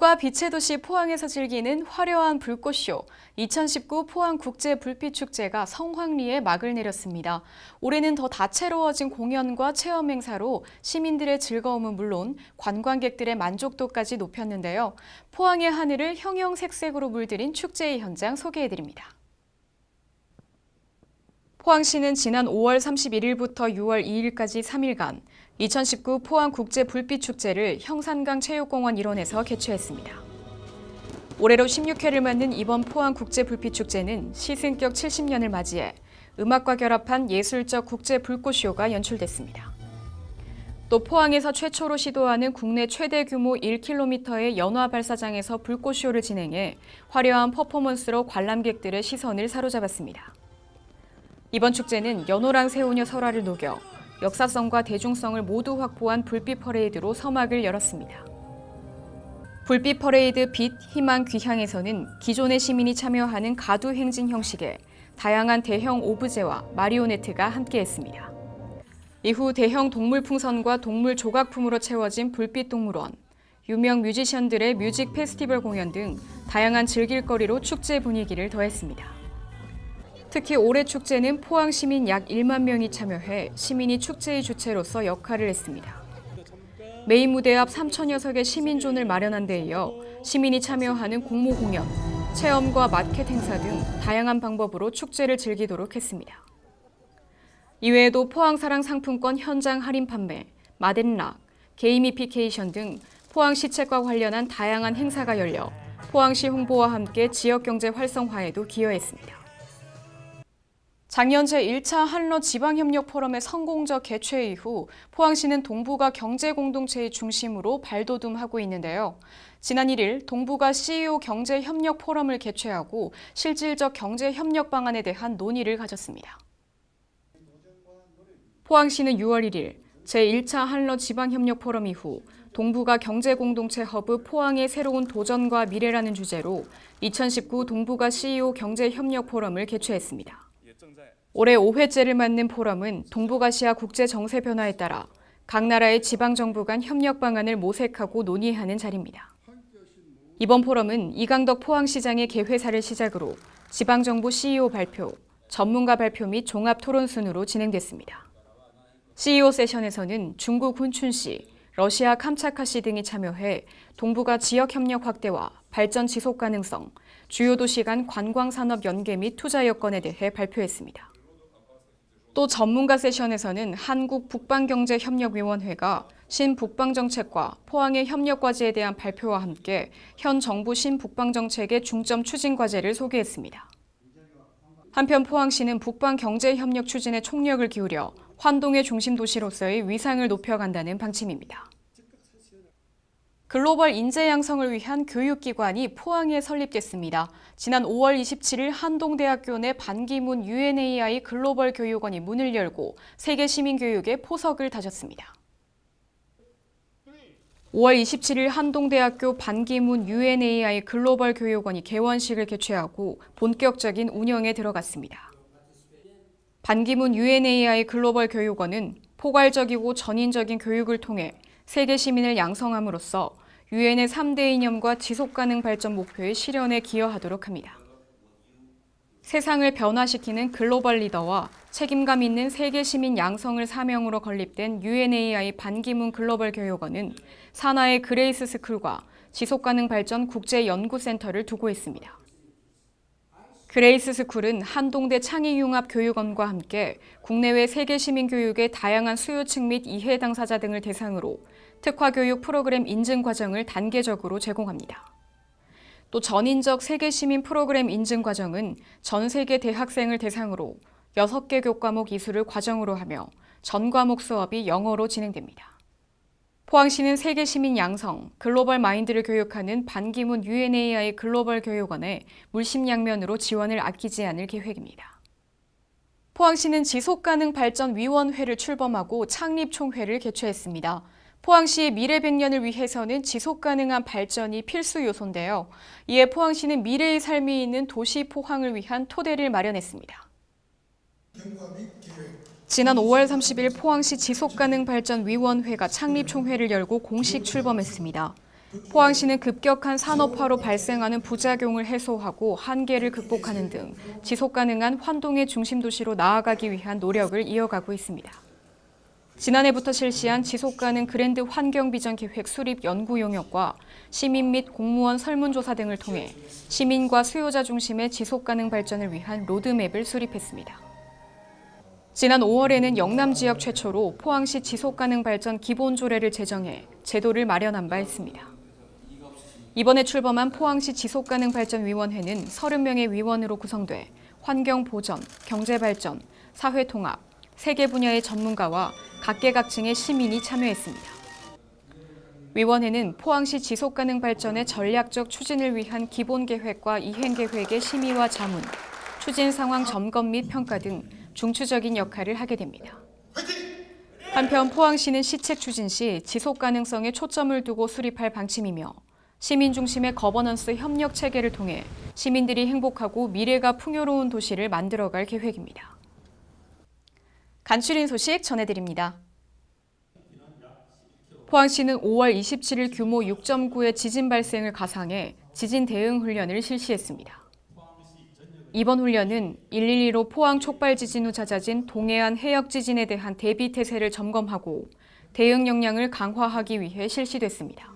불과 빛의 도시 포항에서 즐기는 화려한 불꽃쇼 2019 포항 국제 불빛 축제가 성황리에 막을 내렸습니다. 올해는 더 다채로워진 공연과 체험 행사로 시민들의 즐거움은 물론 관광객들의 만족도까지 높였는데요. 포항의 하늘을 형형색색으로 물들인 축제의 현장 소개해드립니다. 포항시는 지난 5월 31일부터 6월 2일까지 3일간 2019 포항 국제 불빛 축제를 형산강 체육공원 일원에서 개최했습니다. 올해로 16회를 맞는 이번 포항 국제 불빛 축제는 시승격 70년을 맞이해 음악과 결합한 예술적 국제 불꽃쇼가 연출됐습니다. 또 포항에서 최초로 시도하는 국내 최대 규모 1km의 연화 발사장에서 불꽃쇼를 진행해 화려한 퍼포먼스로 관람객들의 시선을 사로잡았습니다. 이번 축제는 연호랑 새우녀 설화를 녹여 역사성과 대중성을 모두 확보한 불빛 퍼레이드로 서막을 열었습니다. 불빛 퍼레이드 빛, 희망, 귀향에서는 기존의 시민이 참여하는 가두 행진 형식의 다양한 대형 오브제와 마리오네트가 함께했습니다. 이후 대형 동물 풍선과 동물 조각품으로 채워진 불빛 동물원, 유명 뮤지션들의 뮤직 페스티벌 공연 등 다양한 즐길거리로 축제 분위기를 더했습니다. 특히 올해 축제는 포항 시민 약 1만 명이 참여해 시민이 축제의 주체로서 역할을 했습니다. 메인 무대 앞 3천여 석의 시민존을 마련한 데 이어 시민이 참여하는 공모 공연, 체험과 마켓 행사 등 다양한 방법으로 축제를 즐기도록 했습니다. 이외에도 포항사랑 상품권 현장 할인 판매, 마덴락, 게이미피케이션 등 포항시 책과 관련한 다양한 행사가 열려 포항시 홍보와 함께 지역 경제 활성화에도 기여했습니다. 작년 제1차 한러 지방협력 포럼의 성공적 개최 이후 포항시는 동부가 경제공동체의 중심으로 발돋움하고 있는데요. 지난 1일 동부가 CEO 경제협력 포럼을 개최하고 실질적 경제협력 방안에 대한 논의를 가졌습니다. 포항시는 6월 1일 제1차 한러 지방협력 포럼 이후 동부가 경제공동체 허브 포항의 새로운 도전과 미래라는 주제로 2019 동부가 CEO 경제협력 포럼을 개최했습니다. 올해 5회째를 맞는 포럼은 동북아시아 국제 정세 변화에 따라 각 나라의 지방 정부 간 협력 방안을 모색하고 논의하는 자리입니다. 이번 포럼은 이강덕 포항시장의 개회사를 시작으로 지방 정부 CEO 발표, 전문가 발표 및 종합 토론 순으로 진행됐습니다. CEO 세션에서는 중국 훈춘시, 러시아 캄차카시 등이 참여해 동북아 지역 협력 확대와 발전 지속 가능성, 주요 도시 간 관광 산업 연계 및 투자 여건에 대해 발표했습니다. 또 전문가 세션에서는 한국 북방경제협력위원회가 신북방정책과 포항의 협력과제에 대한 발표와 함께 현 정부 신북방정책의 중점 추진 과제를 소개했습니다. 한편 포항시는 북방경제협력 추진에 총력을 기울여 환동의 중심 도시로서의 위상을 높여간다는 방침입니다. 글로벌 인재 양성을 위한 교육기관이 포항에 설립됐습니다. 지난 5월 27일 한동대학교 내 반기문 UNAI 글로벌 교육원이 문을 열고 세계 시민 교육에 포석을 다졌습니다. 5월 27일 한동대학교 반기문 UNAI 글로벌 교육원이 개원식을 개최하고 본격적인 운영에 들어갔습니다. 반기문 UNAI 글로벌 교육원은 포괄적이고 전인적인 교육을 통해 세계 시민을 양성함으로써 유엔의 3대 이념과 지속가능 발전 목표의 실현에 기여하도록 합니다. 세상을 변화시키는 글로벌 리더와 책임감 있는 세계 시민 양성을 사명으로 건립된 UNAI 반기문 글로벌 교육원은 산하의 그레이스 스쿨과 지속가능 발전 국제연구센터를 두고 있습니다. 그레이스 스쿨은 한동대 창의융합교육원과 함께 국내외 세계 시민 교육의 다양한 수요층 및 이해 당사자 등을 대상으로 특화 교육 프로그램 인증 과정을 단계적으로 제공합니다. 또 전인적 세계 시민 프로그램 인증 과정은 전 세계 대학생을 대상으로 6개 교과목 이수를 과정으로 하며 전 과목 수업이 영어로 진행됩니다. 포항시는 세계 시민 양성, 글로벌 마인드를 교육하는 반기문 UNAI 글로벌 교육원에 물심양면으로 지원을 아끼지 않을 계획입니다. 포항시는 지속가능 발전 위원회를 출범하고 창립 총회를 개최했습니다. 포항시의 미래 100년을 위해서는 지속 가능한 발전이 필수 요소인데요. 이에 포항시는 미래의 삶이 있는 도시 포항을 위한 토대를 마련했습니다. 지난 5월 30일 포항시 지속가능 발전 위원회가 창립 총회를 열고 공식 출범했습니다. 포항시는 급격한 산업화로 발생하는 부작용을 해소하고 한계를 극복하는 등 지속 가능한 환동의 중심 도시로 나아가기 위한 노력을 이어가고 있습니다. 지난해부터 실시한 지속 가능 그랜드 환경 비전 계획 수립 연구 용역과 시민 및 공무원 설문조사 등을 통해 시민과 수요자 중심의 지속 가능 발전을 위한 로드맵을 수립했습니다. 지난 5월에는 영남 지역 최초로 포항시 지속 가능 발전 기본 조례를 제정해 제도를 마련한 바 있습니다. 이번에 출범한 포항시 지속가능발전위원회는 30명의 위원으로 구성돼 환경 보전, 경제 발전, 사회 통합, 세계 분야의 전문가와 각계각층의 시민이 참여했습니다. 위원회는 포항시 지속가능 발전의 전략적 추진을 위한 기본 계획과 이행 계획의 심의와 자문, 추진 상황 점검 및 평가 등 중추적인 역할을 하게 됩니다. 한편 포항시는 시책 추진 시 지속 가능성에 초점을 두고 수립할 방침이며 시민 중심의 거버넌스 협력 체계를 통해 시민들이 행복하고 미래가 풍요로운 도시를 만들어갈 계획입니다. 간추린 소식 전해드립니다. 포항시는 5월 27일 규모 6.9의 지진 발생을 가상해 지진 대응 훈련을 실시했습니다. 이번 훈련은 112로 포항 촉발 지진 후 잦아진 동해안 해역 지진에 대한 대비 태세를 점검하고 대응 역량을 강화하기 위해 실시됐습니다.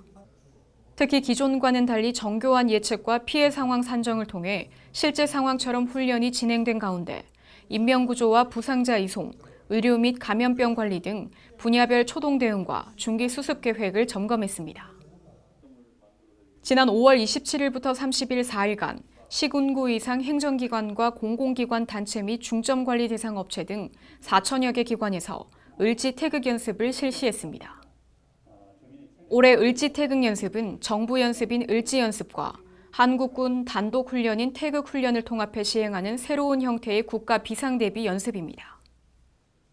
특히 기존과는 달리 정교한 예측과 피해 상황 산정을 통해 실제 상황처럼 훈련이 진행된 가운데 인명구조와 부상자 이송, 의료 및 감염병 관리 등 분야별 초동 대응과 중기 수습 계획을 점검했습니다. 지난 5월 27일부터 30일 4일간 시군구 이상 행정기관과 공공기관 단체 및 중점관리 대상 업체 등 4천여 개 기관에서 을지 태극 연습을 실시했습니다. 올해 을지 태극 연습은 정부 연습인 을지 연습과 한국군 단독 훈련인 태극 훈련을 통합해 시행하는 새로운 형태의 국가 비상 대비 연습입니다.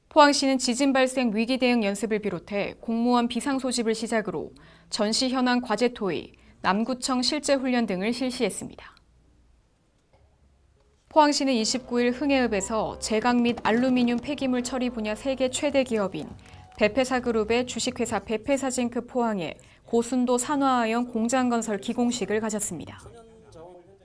포항시는 지진 발생 위기 대응 연습을 비롯해 공무원 비상 소집을 시작으로 전시 현황 과제 토의, 남구청 실제 훈련 등을 실시했습니다. 포항시는 29일 흥해읍에서 제강 및 알루미늄 폐기물 처리 분야 세계 최대 기업인 베페사 그룹의 주식회사 베페사징크 포항에 고순도 산화하연 공장 건설 기공식을 가졌습니다.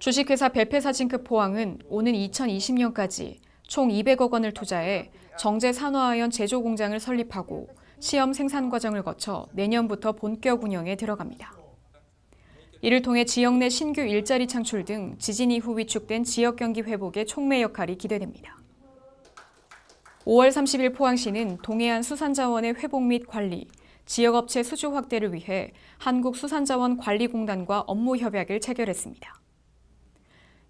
주식회사 베페사징크 포항은 오는 2020년까지 총 200억 원을 투자해 정제 산화하연 제조 공장을 설립하고 시험 생산 과정을 거쳐 내년부터 본격 운영에 들어갑니다. 이를 통해 지역 내 신규 일자리 창출 등 지진 이후 위축된 지역 경기 회복에 촉매 역할이 기대됩니다. 5월 30일 포항시는 동해안 수산자원의 회복 및 관리, 지역업체 수주 확대를 위해 한국수산자원관리공단과 업무 협약을 체결했습니다.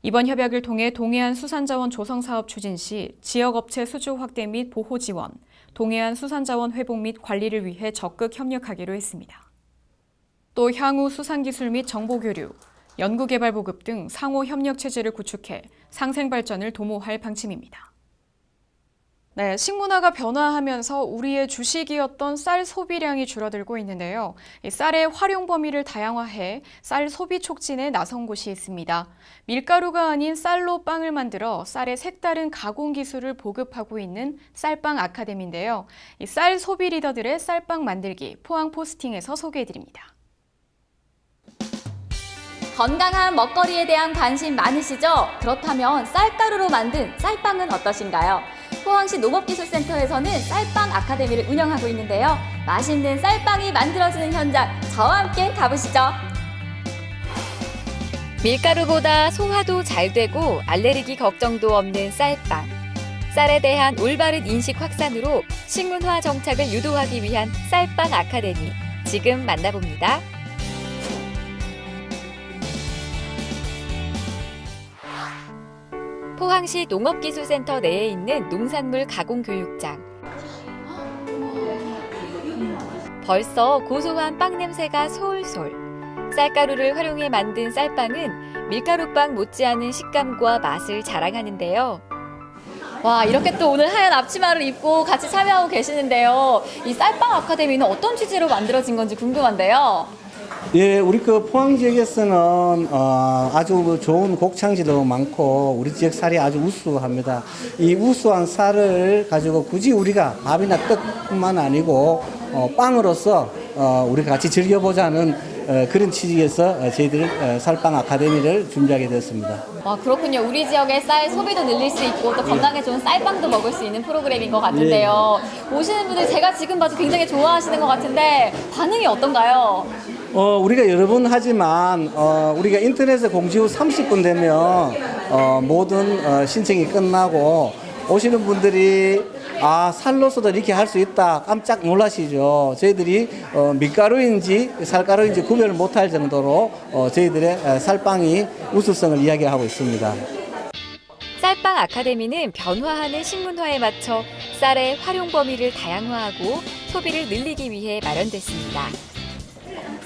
이번 협약을 통해 동해안 수산자원 조성 사업 추진 시 지역업체 수주 확대 및 보호 지원, 동해안 수산자원 회복 및 관리를 위해 적극 협력하기로 했습니다. 또 향후 수산기술 및 정보교류, 연구개발 보급 등 상호 협력 체제를 구축해 상생 발전을 도모할 방침입니다. 네, 식문화가 변화하면서 우리의 주식이었던 쌀 소비량이 줄어들고 있는데요. 이 쌀의 활용 범위를 다양화해 쌀 소비 촉진에 나선 곳이 있습니다. 밀가루가 아닌 쌀로 빵을 만들어 쌀의 색다른 가공 기술을 보급하고 있는 쌀빵 아카데미인데요. 이쌀 소비 리더들의 쌀빵 만들기 포항 포스팅에서 소개해드립니다. 건강한 먹거리에 대한 관심 많으시죠? 그렇다면 쌀가루로 만든 쌀빵은 어떠신가요? 포항시 농업기술센터에서는 쌀빵 아카데미를 운영하고 있는데요. 맛있는 쌀빵이 만들어지는 현장 저와 함께 가보시죠. 밀가루보다 소화도 잘 되고 알레르기 걱정도 없는 쌀빵. 쌀에 대한 올바른 인식 확산으로 식문화 정착을 유도하기 위한 쌀빵 아카데미. 지금 만나봅니다. 포항시 농업기술센터 내에 있는 농산물 가공교육장. 벌써 고소한 빵 냄새가 솔솔. 쌀가루를 활용해 만든 쌀빵은 밀가루빵 못지않은 식감과 맛을 자랑하는데요. 와, 이렇게 또 오늘 하얀 앞치마를 입고 같이 참여하고 계시는데요. 이 쌀빵 아카데미는 어떤 취지로 만들어진 건지 궁금한데요. 예, 우리 그 포항 지역에서는 어, 아주 좋은 곡창지도 많고 우리 지역 쌀이 아주 우수합니다. 이 우수한 쌀을 가지고 굳이 우리가 밥이나 떡뿐만 아니고 어, 빵으로서 어, 우리가 같이 즐겨보자는 어, 그런 취지에서 어, 저희들 어, 살빵 아카데미를 준비하게 되었습니다. 와 그렇군요. 우리 지역의 쌀 소비도 늘릴 수 있고 또 건강에 좋은 쌀빵도 먹을 수 있는 프로그램인 것 같은데요. 오시는 분들 제가 지금 봐도 굉장히 좋아하시는 것 같은데 반응이 어떤가요? 어, 우리가 여러 번 하지만 어, 우리가 인터넷에 공지 후 30분 되면 어, 모든 어, 신청이 끝나고 오시는 분들이 아 살로서도 이렇게 할 수 있다 깜짝 놀라시죠. 저희들이 어, 밀가루인지 쌀가루인지 구별을 못할 정도로 어, 저희들의 어, 살빵이 우수성을 이야기하고 있습니다. 쌀빵 아카데미는 변화하는 식문화에 맞춰 쌀의 활용 범위를 다양화하고 소비를 늘리기 위해 마련됐습니다.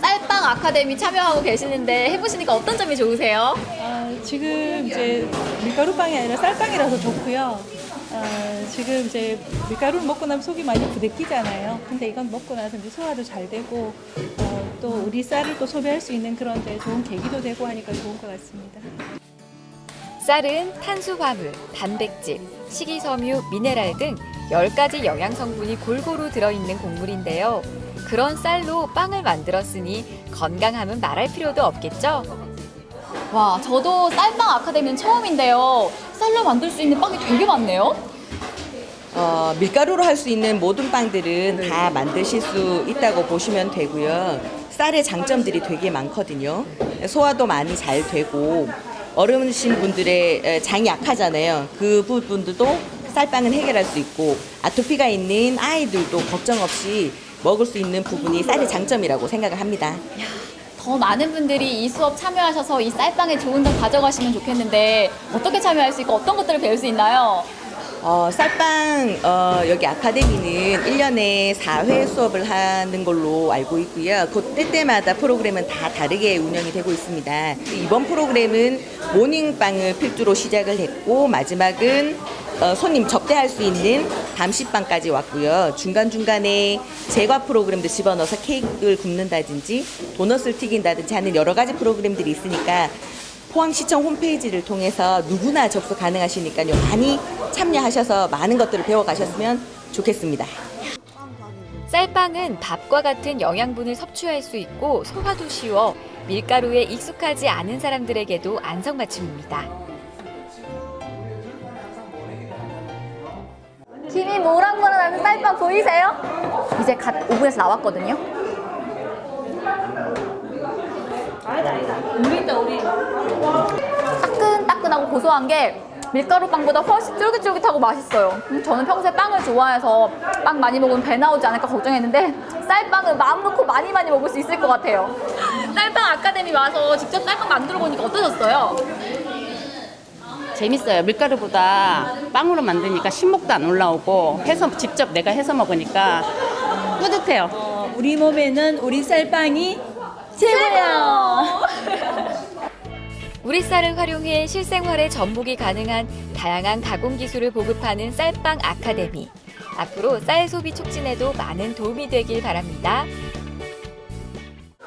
쌀빵 아카데미 참여하고 계시는데 해보시니까 어떤 점이 좋으세요? 아, 지금 이제 밀가루빵이 아니라 쌀빵이라서 좋고요. 아, 지금 이제 밀가루를 먹고 나면 속이 많이 부대끼잖아요. 근데 이건 먹고 나서 이제 소화도 잘 되고 어, 또 우리 쌀을 또 소비할 수 있는 그런 데 좋은 계기도 되고 하니까 좋은 것 같습니다. 쌀은 탄수화물, 단백질, 식이섬유, 미네랄 등 10가지 영양 성분이 골고루 들어있는 곡물인데요. 그런 쌀로 빵을 만들었으니 건강함은 말할 필요도 없겠죠? 와 저도 쌀빵 아카데미는 처음인데요. 쌀로 만들 수 있는 빵이 되게 많네요. 어, 밀가루로 할 수 있는 모든 빵들은 다 만드실 수 있다고 보시면 되고요. 쌀의 장점들이 되게 많거든요. 소화도 많이 잘 되고 어르신 분들의 에, 장이 약하잖아요. 그 부분들도 쌀빵은 해결할 수 있고 아토피가 있는 아이들도 걱정 없이 먹을 수 있는 부분이 쌀의 장점이라고 생각을 합니다. 더 많은 분들이 이 수업 참여하셔서 이 쌀빵의 좋은 점 가져가시면 좋겠는데 어떻게 참여할 수 있고 어떤 것들을 배울 수 있나요? 어, 쌀빵 어, 여기 아카데미는 1년에 4회 수업을 하는 걸로 알고 있고요. 그때 때마다 프로그램은 다 다르게 운영이 되고 있습니다. 이번 프로그램은 모닝빵을 필두로 시작을 했고 마지막은 어, 손님 접대할 수 있는 밤식빵까지 왔고요. 중간중간에 제과 프로그램도 집어넣어서 케이크를 굽는다든지 도넛을 튀긴다든지 하는 여러 가지 프로그램들이 있으니까 포항시청 홈페이지를 통해서 누구나 접수 가능하시니까요. 많이 참여하셔서 많은 것들을 배워가셨으면 좋겠습니다. 쌀빵은 밥과 같은 영양분을 섭취할 수 있고 소화도 쉬워 밀가루에 익숙하지 않은 사람들에게도 안성맞춤입니다. 김이 모락모락하는 쌀빵 보이세요? 이제 갓 오븐에서 나왔거든요. 따끈따끈하고 고소한 게 밀가루 빵보다 훨씬 쫄깃쫄깃하고 맛있어요. 음, 저는 평소에 빵을 좋아해서 빵 많이 먹으면 배 나오지 않을까 걱정했는데 쌀빵은 마음 놓고 많이 많이 먹을 수 있을 것 같아요. 쌀빵 아카데미 와서 직접 쌀빵 만들어 보니까 어떠셨어요? 재밌어요. 밀가루보다 빵으로 만드니까 신목도 안 올라오고 해서 직접 내가 해서 먹으니까 뿌듯해요. 어, 우리 몸에는 우리 쌀빵이 최고야. 우리 쌀을 활용해 실생활에 전복이 가능한 다양한 가공 기술을 보급하는 쌀빵 아카데미. 앞으로 쌀 소비 촉진에도 많은 도움이 되길 바랍니다.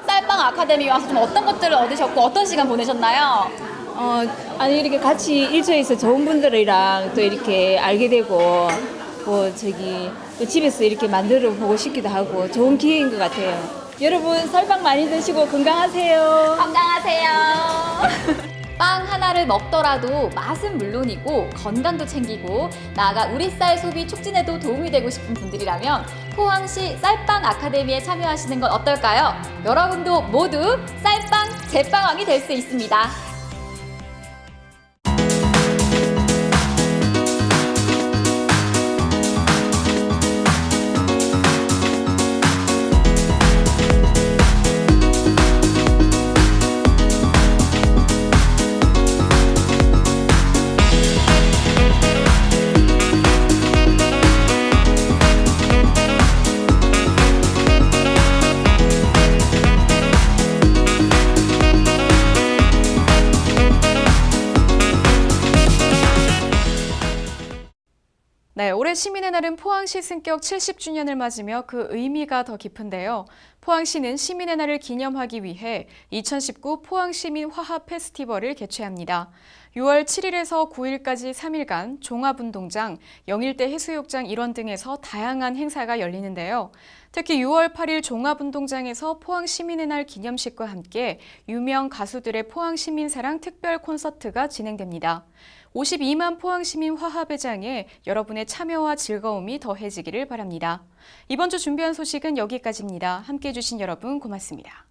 쌀빵 아카데미 와서 좀 어떤 것들을 얻으셨고 어떤 시간 보내셨나요? 어, 아니 이렇게 같이 일처에서 좋은 분들이랑 또 이렇게 알게 되고 뭐 저기 또 집에서 이렇게 만들어 보고 싶기도 하고 좋은 기회인 것 같아요. 여러분 쌀빵 많이 드시고 건강하세요. 건강하세요. 빵 하나를 먹더라도 맛은 물론이고 건강도 챙기고 나아가 우리 쌀 소비 촉진에도 도움이 되고 싶은 분들이라면 포항시 쌀빵 아카데미에 참여하시는 건 어떨까요? 여러분도 모두 쌀빵 제빵왕이 될 수 있습니다. 시민의 날은 포항시 승격 70주년을 맞으며 그 의미가 더 깊은데요. 포항시는 시민의 날을 기념하기 위해 2019 포항시민 화합 페스티벌을 개최합니다. 6월 7일에서 9일까지 3일간 종합운동장, 영일대 해수욕장 일원 등에서 다양한 행사가 열리는데요. 특히 6월 8일 종합운동장에서 포항시민의 날 기념식과 함께 유명 가수들의 포항시민사랑 특별 콘서트가 진행됩니다. 52만 포항시민 화합회장에 여러분의 참여와 즐거움이 더해지기를 바랍니다. 이번 주 준비한 소식은 여기까지입니다. 함께해 주신 여러분 고맙습니다.